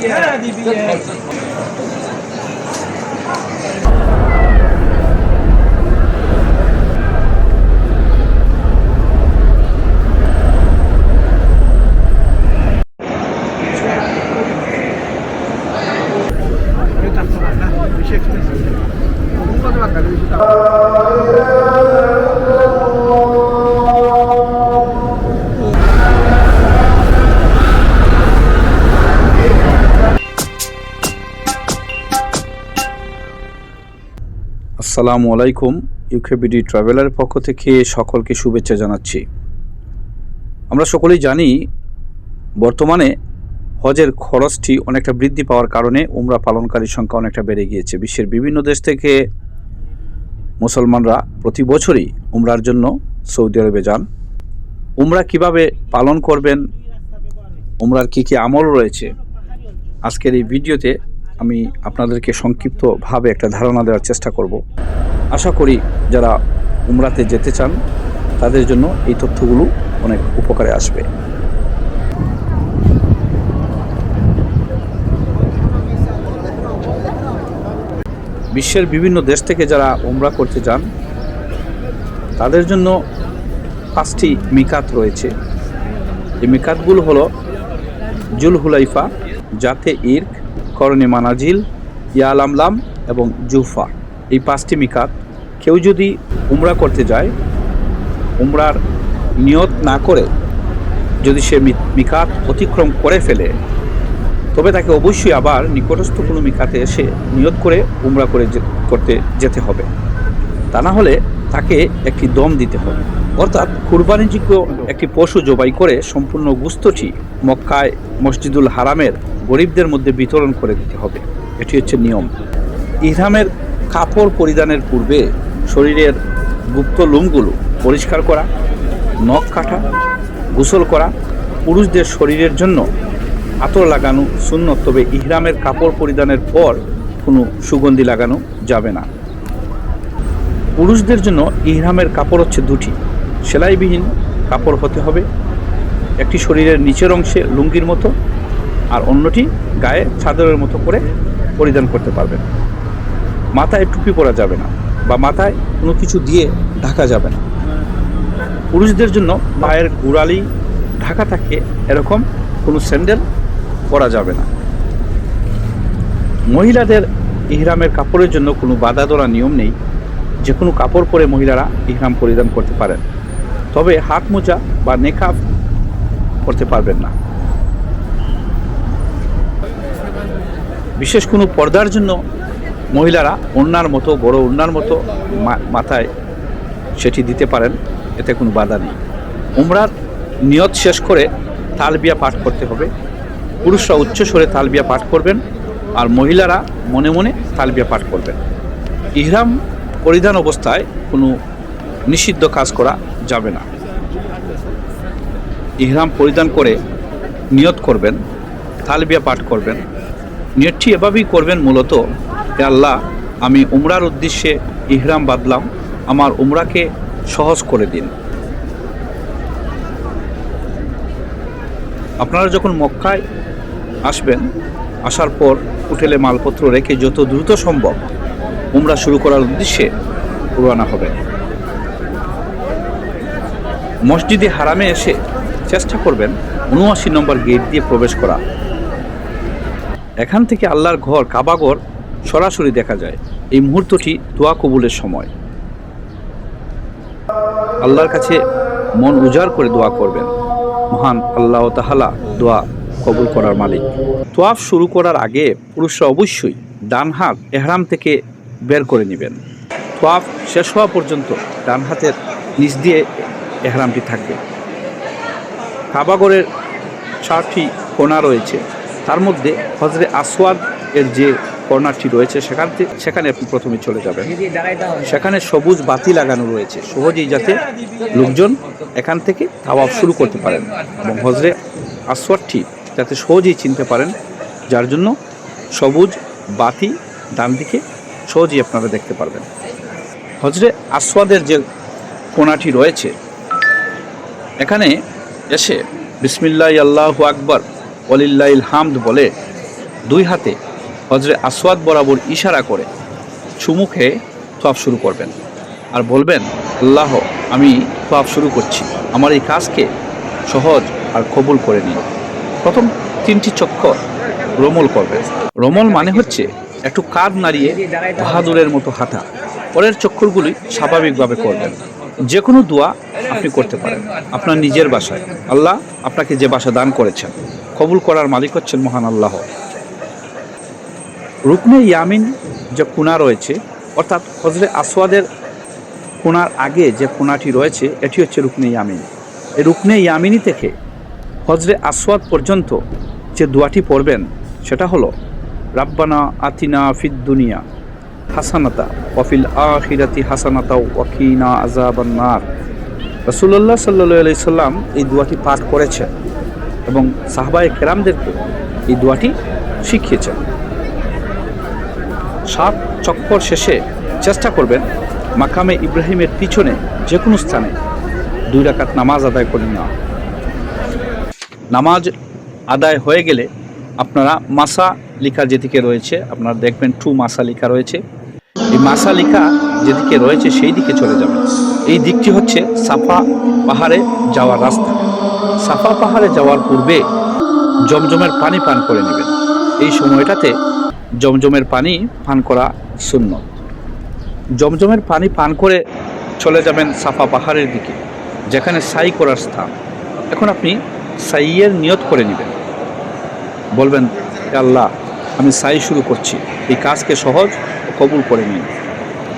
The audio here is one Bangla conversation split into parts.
Yeah, DBA. আসসালামু আলাইকুম ইউকেবিডি ট্রাভেলার পক্ষ থেকে সকলকে শুভেচ্ছা জানাচ্ছি। আমরা সকলেই জানি, বর্তমানে হজের খরচটি অনেকটা বৃদ্ধি পাওয়ার কারণে উমরা পালনকারীর সংখ্যা অনেকটা বেড়ে গিয়েছে। বিশ্বের বিভিন্ন দেশ থেকে মুসলমানরা প্রতি বছরই উমরার জন্য সৌদি আরবে যান। উমরা কীভাবে পালন করবেন, উমরার কী কী আমল রয়েছে, আজকের এই ভিডিওতে আমি আপনাদেরকে সংক্ষিপ্তভাবে একটা ধারণা দেওয়ার চেষ্টা করব। আশা করি যারা উমরাতে যেতে চান, তাদের জন্য এই তথ্যগুলো অনেক উপকারে আসবে। বিশ্বের বিভিন্ন দেশ থেকে যারা উমরা করতে যান, তাদের জন্য পাঁচটি মিকাত রয়েছে। এই মিকাতগুলো হলো জুল হুলাইফা জাতে ইর্ক করণে মানাজিল, ইয়ালামলাম এবং জুফা। এই পাঁচটি মিকাত কেউ যদি উমরা করতে যায়, উমরার নিয়ত না করে যদি সে মিকাত অতিক্রম করে ফেলে, তবে তাকে অবশ্যই আবার নিকটস্থ কোনো মিকাতে এসে নিয়ত করে উমরা করে করতে যেতে হবে। তা না হলে তাকে একটি দম দিতে হবে। অর্থাৎ কুরবানিযোগ্য একটি পশু জবাই করে সম্পূর্ণ গুস্তটি মক্কায় মসজিদুল হারামের গরিবদের মধ্যে বিতরণ করে দিতে হবে। এটি হচ্ছে নিয়ম। ইহরামের কাপড় পরিধানের পূর্বে শরীরের গুপ্ত লোমগুলো পরিষ্কার করা, নখ কাটা, গোসল করা, পুরুষদের শরীরের জন্য আতর লাগানো শূন্য তবে ইহরামের কাপড় পরিধানের পর কোনো সুগন্ধি লাগানো যাবে না। পুরুষদের জন্য ইহরামের কাপড় হচ্ছে দুটি। সেলাইবিহীন কাপড় হতে হবে। একটি শরীরের নিচের অংশে লুঙ্গির মতো অন্যটি গায়ে চাদরের মতো করে পরিধান করতে পারবেন মাথায় টুপি পরা যাবে না বা মাথায় কোনো কিছু দিয়ে ঢাকা যাবে না। পুরুষদের জন্য পায়ের গোড়ালি ঢাকা থাকে এরকম কোনো স্যান্ডেল পরা যাবে না। মহিলাদের ইহরামের কাপড়ের জন্য কোনো বাধা ধরা নিয়ম নেই। যে কোনো কাপড় পরে মহিলারা ইহরাম পরিধান করতে পারেন। তবে হাত মোজা বা নেকাব করতে পারবেন না। বিশেষ কোনো পর্দার জন্য মহিলারা ওড়নার মতো, বড় ওড়নার মতো মাথায় সেটি দিতে পারেন, এতে কোনো বাধা নেই। উমরার নিয়ত শেষ করে তালবিয়া পাঠ করতে হবে। পুরুষরা উচ্চ স্বরে তালবিয়া পাঠ করবেন আর মহিলারা মনে মনে তালবিয়া পাঠ করবেন। ইহরাম পরিধান অবস্থায় কোনো নিষিদ্ধ কাজ করা যাবে না। ইহরাম পরিধান করে নিয়ত করবেন, তালবিয়া পাঠ করবেন নিয়তটি এভাবেই করবেন মূলত, হে আল্লাহ, আমি উমরার উদ্দেশ্যে ইহরাম বাদলাম আমার উমরাকে সহজ করে দিন। আপনারা যখন মক্কায় আসবেন, আসার পর হোটেলে মালপত্র রেখে যত দ্রুত সম্ভব উমরা শুরু করার উদ্দেশ্যে রওনা হবেন। মসজিদে হারামে এসে চেষ্টা করবেন উনআশি নম্বর গেট দিয়ে প্রবেশ করা। এখান থেকে আল্লাহর ঘর কাবাগর সরাসরি দেখা যায়। এই মুহূর্তটি দোয়া কবুলের সময়। আল্লাহর কাছে মন উজাড় করে দোয়া করবেন। মহান আল্লাহ তাহালা দোয়া কবুল করার মালিক। তোয়াফ শুরু করার আগে পুরুষরা অবশ্যই ডান হাত এহরাম থেকে বের করে নেবেন। তোয়াফ শেষ হওয়া পর্যন্ত ডান হাতের নিচ দিয়ে এহরামটি থাকবে। কাবাগরের চারটি কোনা রয়েছে। তার মধ্যে হজরে আসওয়াদ এর যে কর্নারটি রয়েছে সেখান থেকে সেখানে আপনি প্রথমে চলে যাবেন। সেখানে সবুজ বাতি লাগানো রয়েছে। সহজেই যাতে লোকজন এখান থেকে তাওয়াফ শুরু করতে পারেন এবং হজরে আসওয়াদটি যাতে সহজেই চিনতে পারেন, যার জন্য সবুজ বাতি ডান দিকে সহজেই আপনারা দেখতে পারবেন। হজরে আসওয়াদের যে কোনাটি রয়েছে, এখানে এসে বিসমিল্লাহ আল্লাহু আকবর ওলিল্লাহ হামদ বলে, দুই হাতে হজরে আসওয়াদ বরাবর ইশারা করে চুমুখে তোয়াফ শুরু করবেন। আর বলবেন, আল্লাহ, আমি তোয়াফ শুরু করছি। আমার এই কাজকে সহজ আর কবুল করে নিন। প্রথম তিনটি চক্কর রোমল করবেন। রোমল মানে হচ্ছে একটু কাঁধ নাড়িয়ে বাহাদুরের মতো হাঁটা। পরের চক্ষরগুলি স্বাভাবিকভাবে করবেন। যে কোনো দোয়া আপনি করতে পারেন। আপনার নিজের বাসায়। আল্লাহ আপনাকে যে বাসা দান করেছেন, কবুল করার মালিক হচ্ছেন মহান আল্লাহ। রুকনে ইয়ামিন যে কোনা রয়েছে, অর্থাৎ হজরে আসওয়াদের কোনার আগে যে কোনাটি রয়েছে, এটি হচ্ছে রুকনে ইয়ামিন। এই রুকনে ইয়ামিনী থেকে হজরে আসওয়াদ পর্যন্ত যে দোয়াটি পড়বেন, সেটা হলো, রাব্বানা আতিনা ফিদ দুনিয়া। হাসানাতা ওয়াফিল আখিরাতি হাসানাতা ওয়াকিনা আজাবান্নার রসুল্লাহ সাল্লি সাল্লাম এই দোয়াটি পাঠ করেছেন এবং সাহবায়ে কেরামদেরকে এই দোয়াটি শিখিয়েছেন। সাত চক্কর শেষে চেষ্টা করবেন মাকামে ইব্রাহিমের পিছনে যে কোনো স্থানে দুই রাকাত নামাজ আদায় করে নেওয়া। নামাজ আদায় হয়ে গেলে আপনারা মাসা লিখা যেদিকে রয়েছে, আপনারা দেখবেন টু মাসা লিখা রয়েছে। এই মাসা লিখা যেদিকে রয়েছে সেই দিকে চলে যাবেন এই দিকটি হচ্ছে সাফা পাহাড়ে যাওয়ার রাস্তা। সাফা পাহাড়ে যাওয়ার পূর্বে জমজমের পানি পান করে নেবেন। এই সময়টাতে জমজমের পানি পান করা শূন্য জমজমের পানি পান করে চলে যাবেন সাফা পাহাড়ের দিকে, যেখানে সাই করার স্থান। এখন আপনি সাইয়ের নিয়ত করে নেবেন। বলবেন আল্লাহ, আমি সাই শুরু করছি। এই কাজকে সহজ কবুল করে নিন।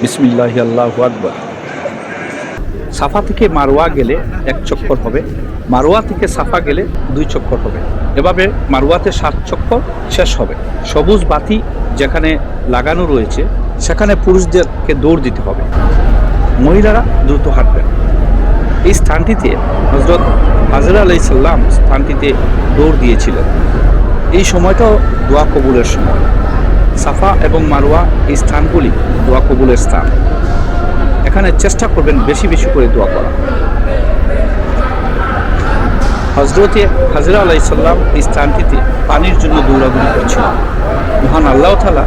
বিসমিল্লাহ আল্লাহ আকবর। সাফা থেকে মারোয়া গেলে এক চক্কর হবে। মারোয়া থেকে সাফা গেলে দুই চক্কর হবে। এভাবে মারোয়াতে সাত চক্কর শেষ হবে। সবুজ বাতি যেখানে লাগানো রয়েছে, সেখানে পুরুষদেরকে দৌড় দিতে হবে। মহিলারা দ্রুত হাঁটবেন। এই স্থানটিতে হজরত হাজরা আলাই সাল্লাম স্থানটিতে দৌড় দিয়েছিলেন। এই সময়টাও দোয়া কবুলের সময়। সাফা এবং মারোয়া এই স্থানগুলি দোয়া কবুলের স্থান। এখানে চেষ্টা করবেন বেশি বেশি করে দোয়া করা। হজরতে হাজরা আলাই সাল্লাম এই স্থানটিতে পানির জন্য দৌড়াদৌড়ি করছিলেন মহান আল্লাহ তালা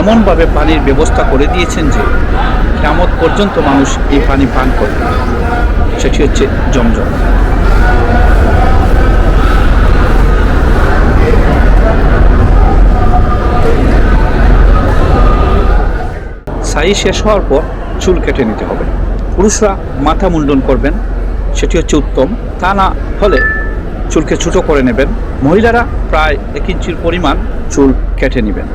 এমনভাবে পানির ব্যবস্থা করে দিয়েছেন যে কেমত পর্যন্ত মানুষ এই পানি পান করবে। সেটি হচ্ছে জমজম। সাই শেষ হওয়ার পর চুল কেটে নিতে হবে। পুরুষরা মাথা মুন্ডন করবেন, সেটি হচ্ছে উত্তম। তা না হলে চুলকে ছোটো করে নেবেন। মহিলারা প্রায় এক ইঞ্চির পরিমাণ চুল কেটে নেবেন।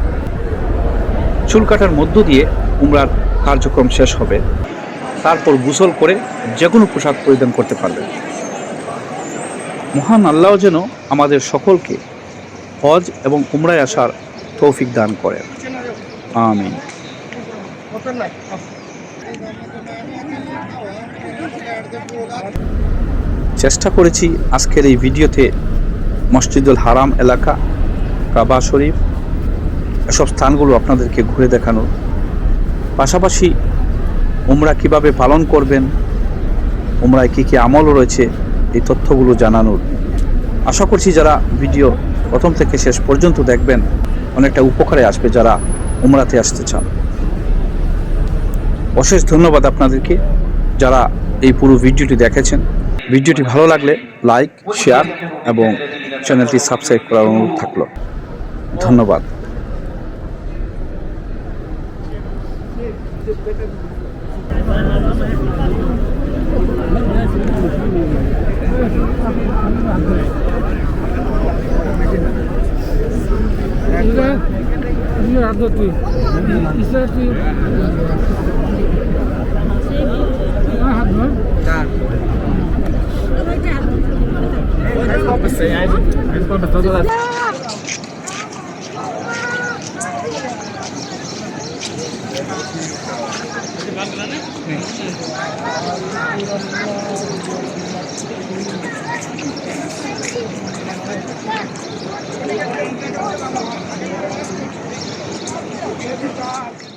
চুল কাটার মধ্য দিয়ে উমরার কার্যক্রম শেষ হবে। তারপর গোসল করে যে কোনো পোশাক পরিধান করতে পারবেন। মহান আল্লাহ যেন আমাদের সকলকে হজ এবং উমরায় আসার তৌফিক দান করেন। আমিন। চেষ্টা করেছি আজকের এই ভিডিওতে মসজিদুল হারাম এলাকা, কাবা শরীফ, এসব স্থানগুলো আপনাদেরকে ঘুরে দেখানোর। পাশাপাশি উমরা কীভাবে পালন করবেন, উমরায় কী কী আমল রয়েছে, এই তথ্যগুলো জানানোর। আশা করছি যারা ভিডিও প্রথম থেকে শেষ পর্যন্ত দেখবেন, অনেকটা উপকারে আসবে যারা উমরাতে আসতে চান। অশেষ ধন্যবাদ আপনাদেরকে যারা এই পুরো ভিডিওটি দেখেছেন। ভিডিওটি ভালো লাগলে লাইক, শেয়ার এবং চ্যানেলটি সাবস্ক্রাইব করার অনুরোধ থাকল। ধন্যবাদ। 이 melhorar do atuí. Isso é atuí. Thank you. Good job.